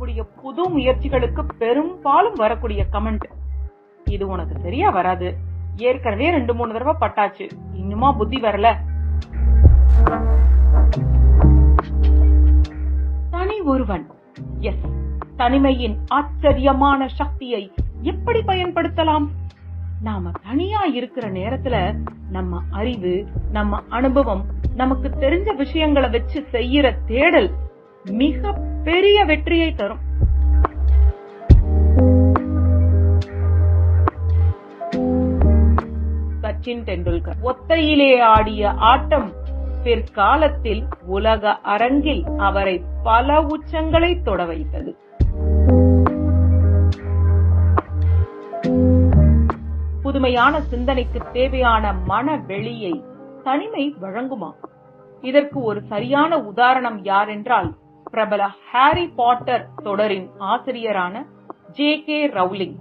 நம்முடைய புது முயற்சிகளுக்கு பெரும்பாலும் வரக்கூடிய கமெண்ட் இது உனக்கு சரியா வராது. ஏற்கனவே ரெண்டு மூணு தடவை பட்டாச்சு. இன்னுமா புத்தி வரல. தனி ஒருவன். எஸ் தனிமையின் ஆச்சரியமான சக்தியை எப்படி பயன்படுத்தலாம்? நாம தனியா இருக்கிற நேரத்துல நம்ம அறிவு நம்ம அனுபவம் நமக்கு தெரிஞ்ச விஷயங்களை வச்சு செய்யற தேடல் மிக பெரிய வெற்றியை தரும். சச்சின் டெண்டுல்கர். ஒத்தையிலே ஆடிய ஆட்டம் பிற்காலத்தில் உலக அரங்கில் அவரை பல உச்சங்களை தொட வைத்தது. புதுமையான சிந்தனைக்கு தேவையான மன வெளியை தனிமை வழங்குமா? இதற்கு ஒரு சரியான உதாரணம் யார் என்றால் பிரபல ஹாரி பாட்டர் தொடரின் ஆசிரியரான ஜே கே ரவுலிங்.